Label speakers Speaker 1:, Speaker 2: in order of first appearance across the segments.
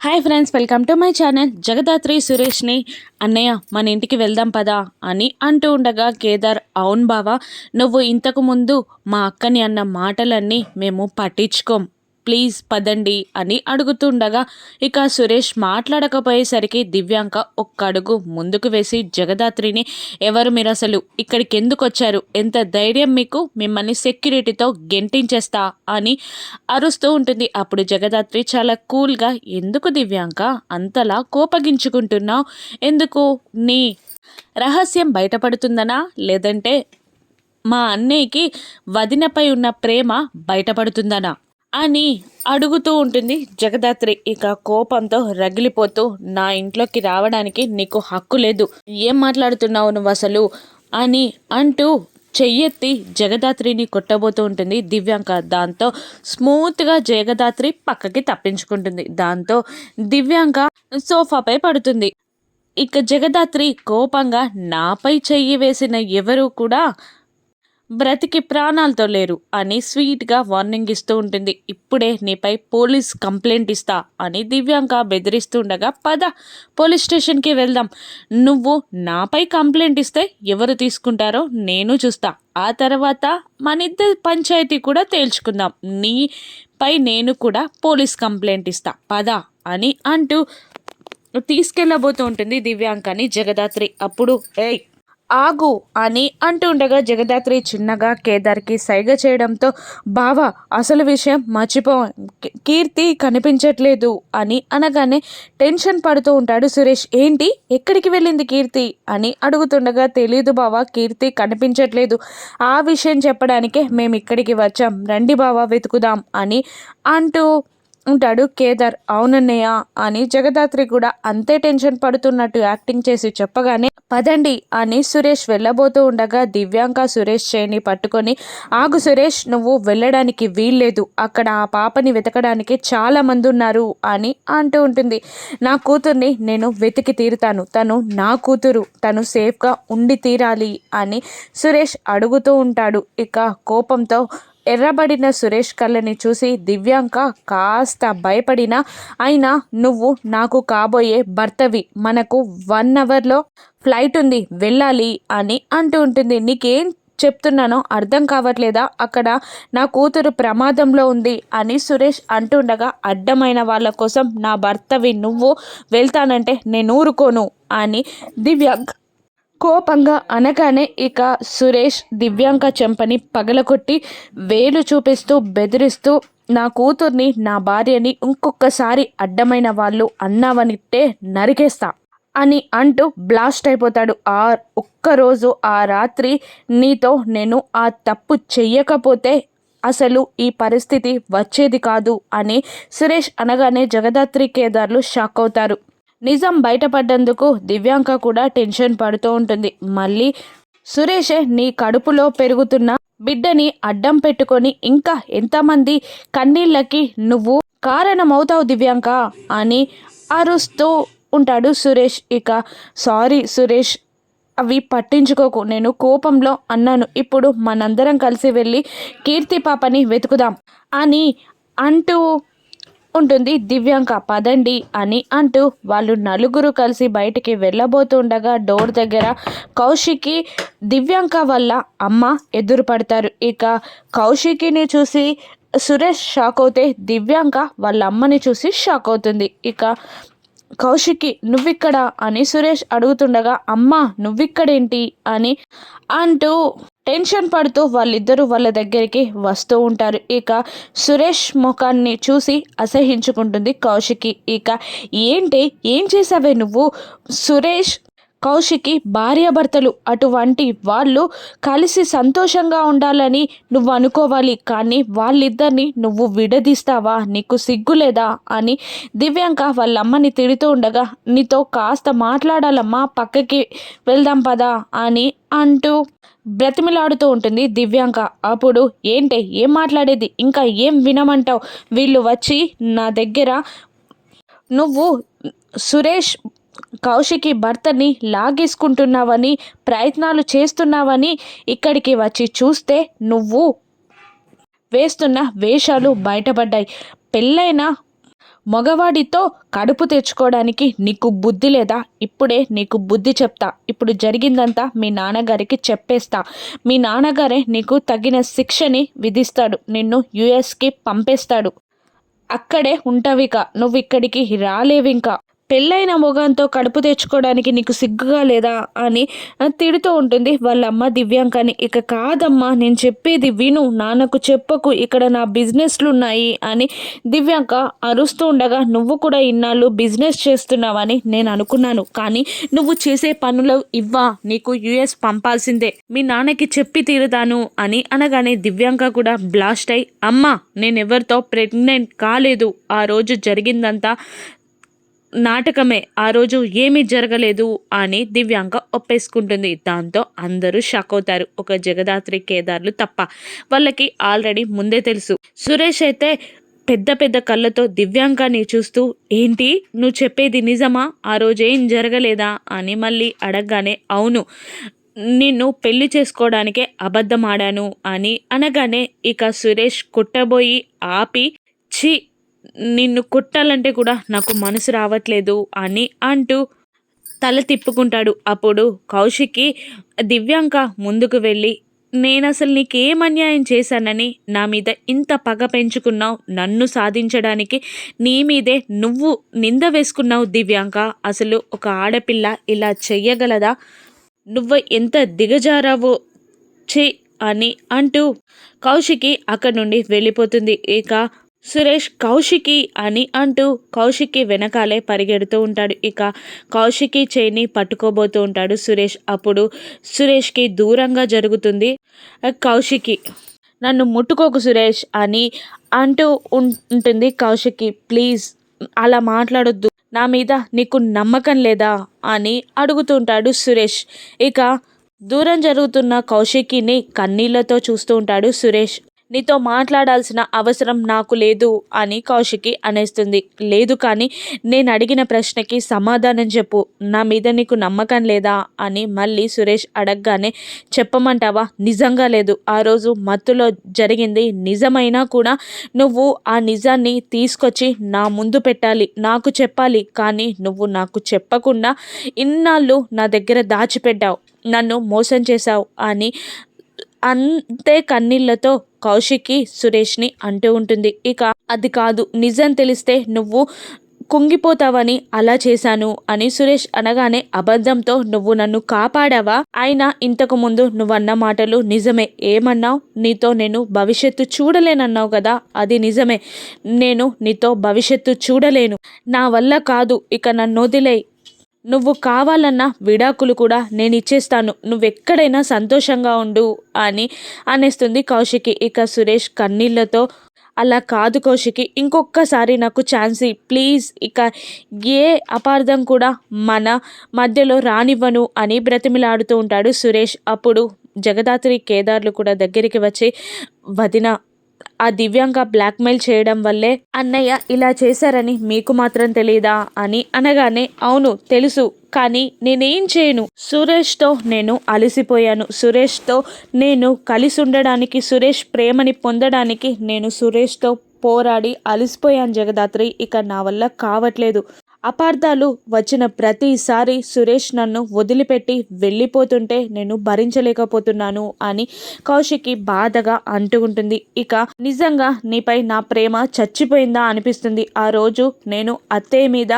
Speaker 1: Hi friends welcome to my channel Jagadhatri సురేష్ని అన్నయ్య మన ఇంటికి వెళ్దాం పదా అని అంటూ ఉండగా కేదార్ అవును బావా నువ్వు ఇంతకు ముందు మా అక్కని అన్న మాటలన్నీ మేము పట్టించుకోం. ప్లీజ్ పదండి అని అడుగుతుండగా ఇక సురేష్ మాట్లాడకపోయేసరికి దివ్యాంక ఒక్క అడుగు ముందుకు వేసి జగదాత్రిని ఎవరు మీరు అసలు? ఇక్కడికి ఎందుకు వచ్చారు? ఎంత ధైర్యం మీకు? మిమ్మల్ని సెక్యూరిటీతో గెంటించేస్తా అని అరుస్తూ ఉంటుంది. అప్పుడు జగదాత్రి చాలా కూల్గా ఎందుకు దివ్యాంక? అంతలా కోపగించుకుంటున్నావు? ఎందుకు? నీ రహస్యం బయటపడుతుందనా? లేదంటే మా అన్నయ్యకి వదినపై ఉన్న ప్రేమ బయటపడుతుందనా? అని అడుగుతూ ఉంటుంది జగదాత్రి. ఇక కోపంతో రగిలిపోతూ నా ఇంట్లోకి రావడానికి నీకు హక్కు లేదు. ఏం మాట్లాడుతున్నావు నువ్వు అసలు? అని అంటూ చెయ్యెత్తి జగదాత్రిని కొట్టబోతూ ఉంటుంది దివ్యాంక. దాంతో స్మూత్గా జగదాత్రి పక్కకి తప్పించుకుంటుంది. దాంతో దివ్యాంక సోఫాపై పడుతుంది. ఇక జగదాత్రి కోపంగా నాపై చెయ్యి వేసిన ఎవరు కూడా బ్రతికి ప్రాణాలతో లేరు అని స్వీట్గా వార్నింగ్ ఇస్తూ ఉంటుంది. ఇప్పుడే నీపై పోలీస్ కంప్లైంట్ ఇస్తా అని దివ్యాంక బెదిరిస్తుండగా పద పోలీస్ స్టేషన్కి వెళ్దాం. నువ్వు నాపై కంప్లైంట్ ఇస్తే ఎవరు తీసుకుంటారో నేను చూస్తా. ఆ తర్వాత మన ఇద్దరి పంచాయతీ కూడా తేల్చుకుందాం. నీపై నేను కూడా పోలీస్ కంప్లైంట్ ఇస్తా. పద అని అంటూ తీసుకెళ్ళబోతూ ఉంటుంది దివ్యాంకని జగదాత్రి. అప్పుడు ఏయ్ ఆగు అని అంటుండగా జగదాత్రి చిన్నగా కేదార్కి సైగ చేయడంతో బావా అసలు విషయం మర్చిపో కీర్తి కనిపించట్లేదు అని అనగానే టెన్షన్ పడుతూ ఉంటాడు సురేష్. ఏంటి? ఎక్కడికి వెళ్ళింది కీర్తి? అని అడుగుతుండగా తెలీదు బావా కీర్తి కనిపించట్లేదు. ఆ విషయం చెప్పడానికే మేము ఇక్కడికి వచ్చాం. రండి బావా వెతుకుదాం అని అంటూ ఉంటాడు కేదార్. అవునన్నయ్య అని జగదాత్రి కూడా అంతే టెన్షన్ పడుతున్నట్టు యాక్టింగ్ చేసి చెప్పగానే పదండి అని సురేష్ వెళ్ళబోతూ ఉండగా దివ్యాంక సురేష్ చేయిని పట్టుకొని ఆగు సురేష్ నువ్వు వెళ్ళడానికి వీల్లేదు. అక్కడ ఆ పాపని వెతకడానికి చాలా మంది ఉన్నారు అని అంటూ ఉంటుంది. నా కూతుర్ని నేను వెతికి తీరుతాను. తను నా కూతురు. తను సేఫ్గా ఉండి తీరాలి అని సురేష్ అడుగుతూ ఉంటాడు. ఇక కోపంతో ఎర్రబడిన సురేష్ కళ్ళని చూసి దివ్యాంక కాస్త భయపడినా అయినా నువ్వు నాకు కాబోయే భర్తవి. మనకు వన్ అవర్లో ఫ్లైట్ ఉంది. వెళ్ళాలి అని అంటూ ఉంటుంది. నీకేం చెప్తున్నానో అర్థం కావట్లేదా? అక్కడ నా కూతురు ప్రమాదంలో ఉంది అని సురేష్ అంటుండగా అడ్డమైన వాళ్ళ కోసం నా భర్తవి నువ్వు వెళ్తానంటే నేను ఊరుకోను అని దివ్యాంక కోపంగా అనగానే ఇక సురేష్ దివ్యాంక చెంపని పగలకొట్టి వేలు చూపిస్తూ బెదిరిస్తూ నా కూతుర్ని నా భార్యని ఇంకొకసారి అడ్డమైన వాళ్ళు అన్నావనిట్టే నరికేస్తా అని అంటూ బ్లాస్ట్ అయిపోతాడు. ఆ ఒక్కరోజు ఆ రాత్రి నీతో నేను ఆ తప్పు చెయ్యకపోతే అసలు ఈ పరిస్థితి వచ్చేది కాదు అని సురేష్ అనగానే జగదాత్రి కేదార్లు షాక్ అవుతారు. నిజం బయటపడ్డందుకు దివ్యాంక కూడా టెన్షన్ పడుతూ ఉంటుంది. మళ్ళీ సురేషే నీ కడుపులో పెరుగుతున్న బిడ్డని అడ్డం పెట్టుకొని ఇంకా ఎంతమంది కన్నీళ్ళకి నువ్వు కారణమవుతావు దివ్యాంక అని అరుస్తూ ఉంటాడు సురేష్. ఇక సారీ సురేష్ అవి పట్టించుకోకు. నేను కోపంలో అన్నాను. ఇప్పుడు మనందరం కలిసి వెళ్ళి కీర్తి పాపని వెతుకుదాం అని అంటూ ఉంటుంది. దివ్యాంక పదండి అని అంటూ వాళ్ళు నలుగురు కలిసి బయటికి వెళ్ళబోతుండగా డోర్ దగ్గర కౌశికి దివ్యాంక వల్ల అమ్మ ఎదురు పడతారు ఇక కౌశికిని చూసి సురేష్ షాక్ అవుతే దివ్యాంక వాళ్ళ అమ్మని చూసి షాక్ అవుతుంది. ఇక కౌశికి నువ్విక్కడ అని సురేష్ అడుగుతుండగా అమ్మ నువ్విక్కడేంటి? అని అంటూ టెన్షన్ పడుతూ వాళ్ళిద్దరూ వాళ్ళ దగ్గరికి వస్తూ ఉంటారు. ఇక సురేష్ ముఖాన్ని చూసి అసహించుకుంటుంది కౌశికి. ఇక ఏంటి? ఏం చేసావే నువ్వు? సురేష్ కౌశికి భార్యాభర్తలు అటువంటి వాళ్ళు కలిసి సంతోషంగా ఉండాలని నువ్వు అనుకోవాలి. కానీ వాళ్ళిద్దరిని నువ్వు విడదీస్తావా? నీకు సిగ్గులేదా? అని దివ్యాంక వాళ్ళ అమ్మని తిడుతూ ఉండగా నీతో కాస్త మాట్లాడాలమ్మా పక్కకి వెళ్దాం పదా అని అంటూ బ్రతిమిలాడుతూ ఉంటుంది దివ్యాంక. అప్పుడు ఏంటే ఏం మాట్లాడేది? ఇంకా ఏం వినమంటావు? వీళ్ళు వచ్చి నా దగ్గర నువ్వు సురేష్ కౌశికి భర్తని లాగేసుకుంటున్నావని ప్రయత్నాలు చేస్తున్నావని ఇక్కడికి వచ్చి చూస్తే నువ్వు వేస్తున్న వేషాలు బయటపడ్డాయి. పెళ్ళైన మగవాడితో కడుపు తెచ్చుకోవడానికి నీకు బుద్ధి లేదా? ఇప్పుడే నీకు బుద్ధి చెప్తా. ఇప్పుడు జరిగిందంతా మీ నాన్నగారికి చెప్పేస్తా. మీ నాన్నగారే నీకు తగిన శిక్షని విధిస్తాడు. నిన్ను యుఎస్కి పంపేస్తాడు. అక్కడే ఉంటావిక. నువ్వు ఇక్కడికి రాలేవింకా. పెళ్ళైన మొగంతో కడుపు తెచ్చుకోవడానికి నీకు సిగ్గుగా లేదా అని తిడుతూ ఉంటుంది. వాళ్ళ అమ్మ దివ్యాంకని ఇక కాదమ్మా నేను చెప్పేది విను. నాన్నకు చెప్పకు. ఇక్కడ నా బిజినెస్లు ఉన్నాయి అని దివ్యాంక అరుస్తూ ఉండగా నువ్వు కూడా ఇన్నాళ్ళు బిజినెస్ చేస్తున్నావని నేను అనుకున్నాను. కానీ నువ్వు చేసే పనులు ఇవ్వా. నీకు యుఎస్ పంపాల్సిందే. మీ నాన్నకి చెప్పి తీరుతాను అని అనగానే దివ్యాంక కూడా బ్లాస్ట్ అయి అమ్మా నేను ఎవరితో ప్రెగ్నెంట్ కాలేదు. ఆ రోజు జరిగిందంతా నాటకమే ఆ రోజు ఏమీ జరగలేదు అని దివ్యాంక ఒప్పేసుకుంటుంది. దాంతో అందరూ షాక్ అవుతారు. ఒక జగదాత్రి కేదార్లు తప్ప వాళ్ళకి ఆల్రెడీ ముందే తెలుసు. సురేష్ అయితే పెద్ద పెద్ద కళ్ళతో దివ్యాంకాన్ని చూస్తూ ఏంటి? నువ్వు చెప్పేది నిజమా? ఆ రోజు ఏం జరగలేదా? అని మళ్ళీ అడగగానే అవును. నిన్ను పెళ్ళి చేసుకోవడానికే అబద్ధమాడాను అని అనగానే ఇక సురేష్ కుట్టబోయి ఆపి ఛీ! నిన్ను కొట్టాలంటే కూడా నాకు మనసు రావట్లేదు అని అంటూ తల తిప్పుకుంటాడు. అప్పుడు కౌశిక్కి దివ్యాంక ముందుకు వెళ్ళి నేను అసలు నీకేం అన్యాయం చేశానని నా మీద ఇంత పగ పెంచుకున్నావు? నన్ను సాధించడానికి నీ మీదే నువ్వు నింద వేసుకున్నావు దివ్యాంక? అసలు ఒక ఆడపిల్ల ఇలా చెయ్యగలదా? నువ్వు ఎంత దిగజారావో చే అని అంటూ కౌశికి అక్కడి నుండి వెళ్ళిపోతుంది. ఇక సురేష్ కౌశికి అని అంటూ కౌశికి వెనకాలే పరిగెడుతూ ఉంటాడు. ఇక కౌశికి చేయిని పట్టుకోబోతూ ఉంటాడు సురేష్. అప్పుడు సురేష్కి దూరంగా జరుగుతుంది కౌశికి. నన్ను ముట్టుకోకు సురేష్ అని అంటూ ఉంటుంది కౌశికి. ప్లీజ్ అలా మాట్లాడొద్దు. నా మీద నీకు నమ్మకం లేదా అని అడుగుతుంటాడు సురేష్. ఇక దూరం జరుగుతున్న కౌశికిని కన్నీళ్ళతో చూస్తూ ఉంటాడు సురేష్. నీతో మాట్లాడాల్సిన అవసరం నాకు లేదు అని కౌశికి అనేస్తుంది. లేదు కానీ నేను అడిగిన ప్రశ్నకి సమాధానం చెప్పు. నా మీద నీకు నమ్మకం లేదా? అని మళ్ళీ సురేష్ అడగగానే చెప్పమంటావా? నిజంగా లేదు. ఆ రోజు మత్తులో జరిగింది. నిజమైనా కూడా నువ్వు ఆ నిజాన్ని తీసుకొచ్చి నా ముందు పెట్టాలి. నాకు చెప్పాలి. కానీ నువ్వు నాకు చెప్పకుండా ఇన్నాళ్ళు నా దగ్గర దాచిపెట్టావు. నన్ను మోసం చేశావు అని అంతే కన్నీళ్ళతో కౌశికి సురేష్ని అంటూ ఉంటుంది. ఇక అది కాదు నిజం తెలిస్తే నువ్వు కుంగిపోతావని అలా చేశాను అని సురేష్ అనగానే అబద్ధంతో నువ్వు నన్ను కాపాడావా? అయినా ఇంతకు ముందు నువ్వన్న మాటలు నిజమే. ఏమన్నావు? నీతో నేను భవిష్యత్తు చూడలేనన్నావు కదా? అది నిజమే. నేను నీతో భవిష్యత్తు చూడలేను. నా వల్ల కాదు. ఇక నన్ను వదిలే నువ్వు కావాలన్నా విడాకులు కూడా నేను ఇచ్చేస్తాను. నువ్వెక్కడైనా సంతోషంగా ఉండు అని అనేస్తుంది కౌశికి. ఇక సురేష్ కన్నీళ్ళతో అలా కాదు కౌశికి ఇంకొకసారి నాకు ఛాన్స్ ప్లీజ్. ఇక ఏ అపార్థం కూడా మన మధ్యలో రానివ్వను అని బ్రతిమిలాడుతూ ఉంటాడు సురేష్. అప్పుడు జగదాత్రి కేదార్లు కూడా దగ్గరికి వచ్చి వదిన ఆ దివ్యాంక బ్లాక్మెయిల్ చేయడం వల్లే అన్నయ్య ఇలా చేశారని మీకు మాత్రం తెలియదా అని అనగానే అవును తెలుసు కానీ నేనేం చేయను? సురేష్తో నేను అలసిపోయాను. సురేష్తో నేను కలిసి ఉండడానికి సురేష్ ప్రేమని పొందడానికి నేను సురేష్తో పోరాడి అలసిపోయాను జగదాత్రి. ఇక నా వల్ల కావట్లేదు. అపార్థాలు వచ్చిన ప్రతిసారి సురేష్ నన్ను వదిలిపెట్టి వెళ్ళిపోతుంటే నేను భరించలేకపోతున్నాను అని కౌశికి బాధగా అంటూ ఉంటుంది. ఇక నిజంగా నీపై నా ప్రేమ చచ్చిపోయిందా అనిపిస్తుంది. ఆ రోజు నేను అత్తయ్య మీద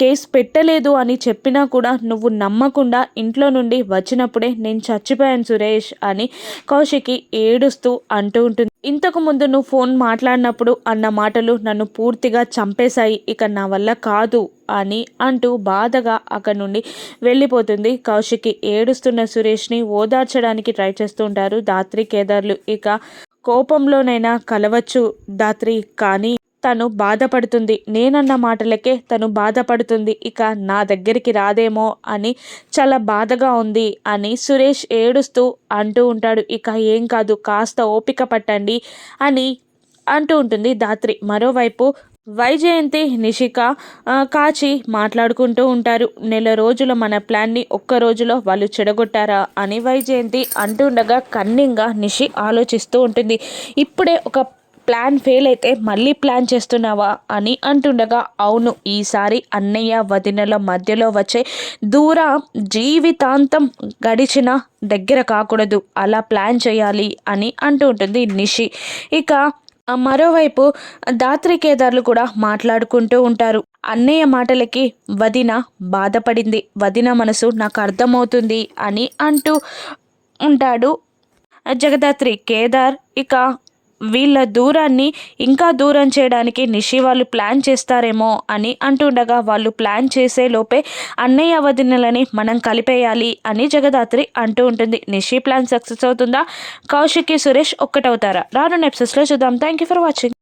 Speaker 1: కేసు పెట్టలేదు అని చెప్పినా కూడా నువ్వు నమ్మకుండా ఇంట్లో నుండి వచ్చినప్పుడే నేను చచ్చిపోయాను సురేష్ అని కౌశికి ఏడుస్తూ అంటూ ఉంటుంది. ఇంతకు ముందు నువ్వు ఫోన్ మాట్లాడినప్పుడు అన్న మాటలు నన్ను పూర్తిగా చంపేశాయి. ఇక నా వల్ల కాదు అని అంటూ బాధగా అక్కడి నుండి వెళ్ళిపోతుంది. కౌశికి ఏడుస్తున్న సురేష్ని ఓదార్చడానికి ట్రై చేస్తుంటారు. దాత్రి కేదార్లు ఇక కోపంలోనైనా కలవచ్చు దాత్రి కానీ తను బాధపడుతుంది. నేనన్న మాటలకే తను బాధపడుతుంది. ఇక నా దగ్గరికి రాదేమో అని చాలా బాధగా ఉంది అని సురేష్ ఏడుస్తూ అంటూ ఉంటాడు. ఇక ఏం కాదు కాస్త ఓపిక పట్టండి అని అంటూ ఉంటుంది దాత్రి మరోవైపు వైజయంతి నిషిక కాచి మాట్లాడుకుంటూ ఉంటారు. నెల రోజుల మన ప్లాన్ని ఒక్క రోజులో వాళ్ళు చెడగొట్టారా అని వైజయంతి అంటుండగా కన్నింగా నిషి ఆలోచిస్తూ ఉంటుంది. ఇప్పుడే ఒక ప్లాన్ ఫెయిల్ అయితే మళ్ళీ ప్లాన్ చేస్తున్నావా అని అంటుండగా అవును ఈసారి అన్నయ్య వదినల మధ్యలో వచ్చే దూర జీవితాంతం గడిచిన దగ్గర కాకూడదు అలా ప్లాన్ చేయాలి అని అంటూ ఉంటుంది నిషి. ఇక మరోవైపు దాత్రి కేదార్లు కూడా మాట్లాడుకుంటూ ఉంటారు. అన్నయ్య మాటలకి వదిన బాధపడింది. వదిన మనసు నాకు అర్థమవుతుంది అని అంటూ ఉంటాడు జగదాత్రి కేదార్. ఇక వీళ్ళ దూరాన్ని ఇంకా దూరం చేయడానికి నిషి వాళ్ళు ప్లాన్ చేస్తారేమో అని అంటుండగా వాళ్ళు ప్లాన్ చేసే లోపే అన్నయ్య వదినలని మనం కలిపేయాలి అని జగదాత్రి అంటూ ఉంటుంది. నిషి ప్లాన్ సక్సెస్ అవుతుందా? కౌశిక్కి సురేష్ ఒక్కటవుతారా? రాను ఎపిసోడ్స్లో చూద్దాం. Thank you for watching